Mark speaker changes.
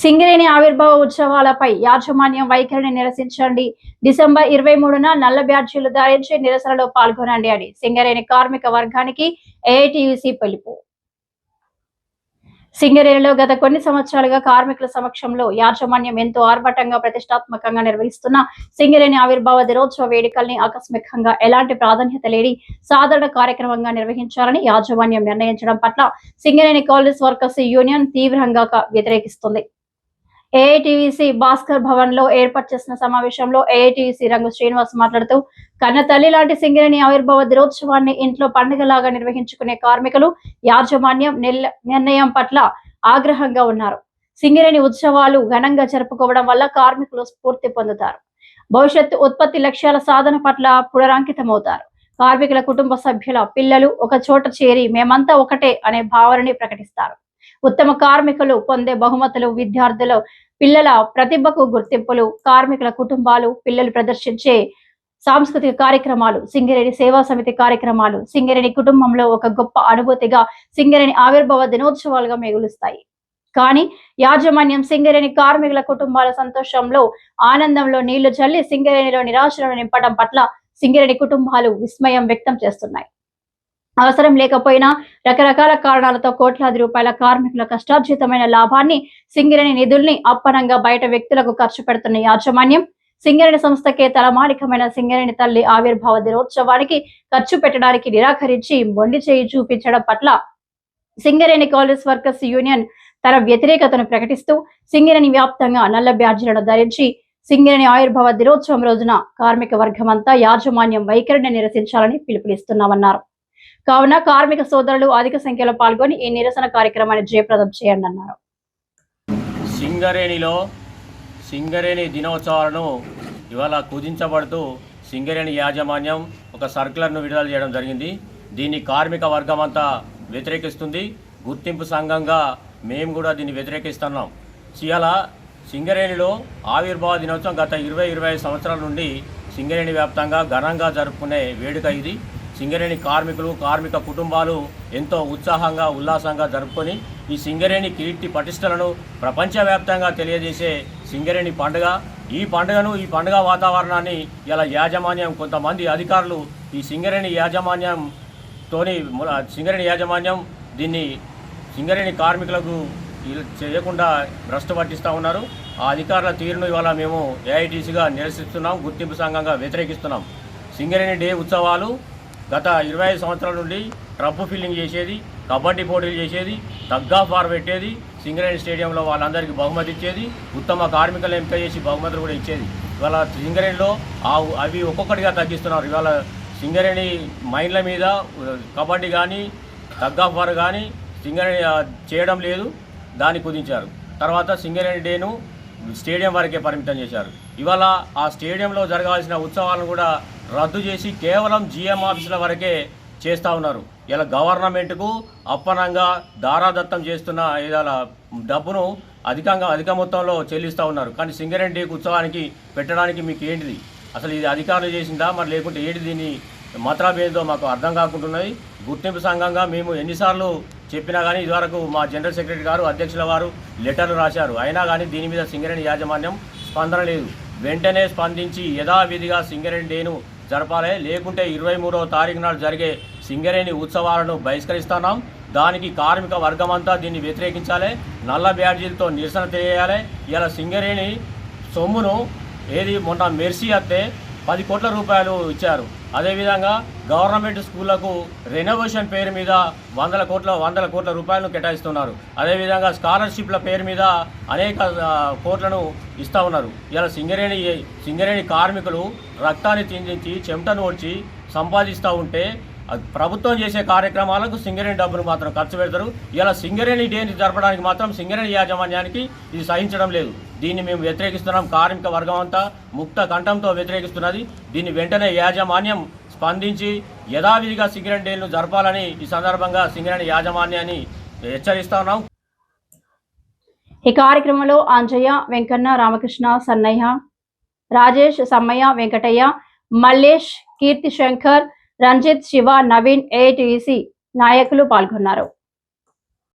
Speaker 1: సింగరేణి ఆవిర్భావ ఉత్సవాలపై యాజమాన్యం వైఖరిని నిరసించండి. డిసెంబర్ ఇరవై మూడున నల్ల బ్యాడ్జీలు ధరించి నిరసనలో పాల్గొనండి అని సింగరేణి కార్మిక వర్గానికి ఏఐటియుసి పిలుపు. సింగరేణిలో గత కొన్ని సంవత్సరాలుగా కార్మికుల సమక్షంలో యాజమాన్యం ఎంతో ఆర్భటంగా ప్రతిష్టాత్మకంగా నిర్వహిస్తున్న సింగరేణి ఆవిర్భావ దినోత్సవ వేడుకల్ని ఆకస్మికంగా ఎలాంటి ప్రాధాన్యత లేని సాధారణ కార్యక్రమంగా నిర్వహించాలని యాజమాన్యం నిర్ణయించడం పట్ల సింగరేణి కాలేజ్ వర్కర్స్ యూనియన్ తీవ్రంగా వ్యతిరేకిస్తుంది. ఏఐటీవీసీ భాస్కర్ భవన్లో ఏర్పాటు చేసిన సమావేశంలో ఏఐటీవీసీ రంగు శ్రీనివాస్ మాట్లాడుతూ కన్న తల్లి లాంటి సింగరేణి ఆవిర్భావ దినోత్సవాన్ని ఇంట్లో పండుగలాగా నిర్వహించుకునే కార్మికులు యాజమాన్యం నిర్ణయం పట్ల ఆగ్రహంగా ఉన్నారు. సింగరేణి ఉత్సవాలు ఘనంగా జరుపుకోవడం వల్ల కార్మికులు స్ఫూర్తి పొందుతారు. భవిష్యత్తు ఉత్పత్తి లక్ష్యాల సాధన పట్ల పునరాంకితమవుతారు. కార్మికుల కుటుంబ సభ్యుల పిల్లలు ఒక చోట చేరి మేమంతా ఒకటే అనే భావనని ప్రకటిస్తారు. ఉత్తమ కార్మికులు పొందే బహుమతులు విద్యార్థులు పిల్లల ప్రతిభకు గుర్తింపులు కార్మికుల కుటుంబాలు పిల్లలు ప్రదర్శించే సాంస్కృతిక కార్యక్రమాలు సింగరేణి సేవా సమితి కార్యక్రమాలు సింగరేణి కుటుంబంలో ఒక గొప్ప అనుభూతిగా సింగరేణి ఆవిర్భావ దినోత్సవాలుగా మిగులుస్తాయి. కానీ యాజమాన్యం సింగరేణి కార్మికుల కుటుంబాల సంతోషంలో ఆనందంలో నీళ్ళు చల్లి సింగరేణిలో నిరాశలను నింపడం పట్ల సింగరేణి కుటుంబాలు విస్మయం వ్యక్తం చేస్తున్నాయి. అవసరం లేకపోయినా రకరకాల కారణాలతో కోట్లాది రూపాయల కార్మికుల కష్టార్జితమైన లాభాన్ని సింగరేణి నిధుల్ని అప్పనంగా బయట వ్యక్తులకు ఖర్చు పెడుతున్న యాజమాన్యం సింగరేణి సంస్థకే తలమానికమైన సింగరేణి తల్లి ఆవిర్భావ దినోత్సవానికి ఖర్చు పెట్టడానికి నిరాకరించి మొండి చేయి చూపించడం పట్ల సింగరేణి కాలేజ్ వర్కర్స్ యూనియన్ తన వ్యతిరేకతను ప్రకటిస్తూ సింగరేణి వ్యాప్తంగా నల్ల బ్యాడ్జీలను ధరించి సింగరేణి ఆవిర్భావ దినోత్సవం రోజున కార్మిక వర్గమంతా యాజమాన్యం వైఖరిని నిరసించాలని పిలుపునిస్తున్నామన్నారు. కావున కార్మిక సోదరులు అధిక సంఖ్యలో పాల్గొని ఈ నిరసన కార్యక్రమాన్ని జయప్రదం చేయండి అన్నారు.
Speaker 2: సింగరేణిలో సింగరేణి దినోత్సవాలను ఇవాళ కుదించబడుతూ సింగరేణి యాజమాన్యం ఒక సర్కులర్ను విడుదల చేయడం జరిగింది. దీన్ని కార్మిక వర్గం అంతా వ్యతిరేకిస్తుంది. గుర్తింపు సంఘంగా మేము కూడా దీన్ని వ్యతిరేకిస్తున్నాం. ఇవాళ సింగరేణిలో ఆవిర్భావ దినోత్సవం గత ఇరవై ఇరవై ఐదు సంవత్సరాల నుండి సింగరేణి వ్యాప్తంగా ఘనంగా జరుపుకునే వేడుక ఇది. సింగరేణి కార్మికులు కార్మిక కుటుంబాలు ఎంతో ఉత్సాహంగా ఉల్లాసంగా జరుపుకొని ఈ సింగరేణి కీర్తి పటిష్టలను ప్రపంచవ్యాప్తంగా తెలియజేసే సింగరేణి పండుగ. ఈ పండుగను ఈ పండుగ వాతావరణాన్ని ఇలా యాజమాన్యం కొంతమంది అధికారులు ఈ సింగరేణి యాజమాన్యంతోని సింగరేణి యాజమాన్యం దీన్ని సింగరేణి కార్మికులకు చేయకుండా భ్రష్టు పట్టిస్తూ ఉన్నారు. ఆ అధికారుల తీరును ఇవాళ మేము ఏఐటీసీగా నిరసిస్తున్నాం గుర్తింపు సంఘంగా వ్యతిరేకిస్తున్నాం. సింగరేణి డే ఉత్సవాలు గత ఇరవై ఐదు సంవత్సరాల నుండి ట్రబ్బు ఫీల్డింగ్ చేసేది కబడ్డీ పోటీలు చేసేది తగ్గా ఫార్ పెట్టేది సింగరేణి స్టేడియంలో వాళ్ళందరికీ బహుమతి ఇచ్చేది ఉత్తమ కార్మికులు ఎంపిక చేసి బహుమతులు కూడా ఇచ్చేది. ఇవాళ సింగరేణిలో అవి ఒక్కొక్కటిగా తగ్గిస్తున్నారు. ఇవాళ సింగరేణి మైండ్ల మీద కబడ్డీ కానీ తగ్గా ఫార్ కానీ సింగరేణి చేయడం లేదు. దాన్ని కుదించారు. తర్వాత సింగరేణి డేను స్టేడియం వరకే పరిమితం చేశారు. ఇవాళ ఆ స్టేడియంలో జరగాల్సిన ఉత్సవాలను కూడా రద్దు చేసి కేవలం జిఎం ఆఫీసుల వరకే చేస్తూ ఉన్నారు. ఇలా గవర్నమెంట్కు అప్పనంగా దారాదత్తం చేస్తున్న ఇవాళ డబ్బును అధికంగా అధిక మొత్తంలో చెల్లిస్తూ ఉన్నారు. కానీ సింగరేణి ఉత్సవానికి పెట్టడానికి మీకు ఏంటిది? అసలు ఇది అధికారులు చేసిందా? మరి లేకుంటే ఏంటి దీన్ని మతరాబేదో మాకు అర్థం కాకుంటున్నది? గుర్తింపు సంఘంగా మేము ఎన్నిసార్లు చెప్పినా కానీ ఇదివరకు మా జనరల్ సెక్రటరీ గారు అధ్యక్షుల వారు లెటర్లు రాశారు. అయినా కానీ దీని మీద సింగరేణి యాజమాన్యం స్పందన లేదు. వెంటనే స్పందించి యథావిధిగా సింగరేణి డేను జరపాలి. లేకుంటే ఇరవై మూడవ తారీఖు నాడు జరిగే సింగరేణి ఉత్సవాలను బహిష్కరిస్తున్నాం. దానికి కార్మిక వర్గం అంతా దీన్ని వ్యతిరేకించాలి. నల్ల బ్యాడ్జీలతో నిరసన తెలియాలి ఇలా సింగరేణి సొమ్మును ఏది మొన్న మెర్సీ అత్తే పది కోట్ల రూపాయలు ఇచ్చారు. అదేవిధంగా గవర్నమెంట్ స్కూళ్ళకు రెనోవేషన్ పేరు మీద వందల కోట్ల వందల కోట్ల రూపాయలను కేటాయిస్తున్నారు. అదేవిధంగా స్కాలర్షిప్ల పేరు మీద అనేక కోట్లను ఇస్తూ ఉన్నారు. ఇలా సింగరేణి సింగరేణి కార్మికులు రక్తాన్ని తిందించి చెమటను ఓడ్చి సంపాదిస్తూ ఉంటే ప్రభుత్వం చేసే కార్యక్రమాలకు సింగరేణి డబ్బులు మాత్రం ఖర్చు పెడతారు. ఇలా సింగరేణి డేని జరపడానికి మాత్రం సింగరేణి యాజమాన్యానికి ఇది సహించడం లేదు. దీన్ని మేము వ్యతిరేకిస్తున్నాం. కార్మిక వర్గం అంతా ముక్త కంఠంతో వ్యతిరేకిస్తున్నది. దీన్ని వెంటనే యాజమాన్యం స్పందించి యథావిధిగా సింగరేణి డేను జరపాలని ఈ సందర్భంగా సింగరేణి యాజమాన్యాన్ని హెచ్చరిస్తా ఉన్నాం.
Speaker 1: ఈ కార్యక్రమంలో ఆంజయ్య వెంకన్న రామకృష్ణ సన్నయ్య రాజేష్ సమ్మయ్య వెంకటయ్య మల్లేష్ కీర్తి శంకర్ రంజిత్ శివ నవీన్ ఏటీసీ నాయకులు పాల్గొన్నారు.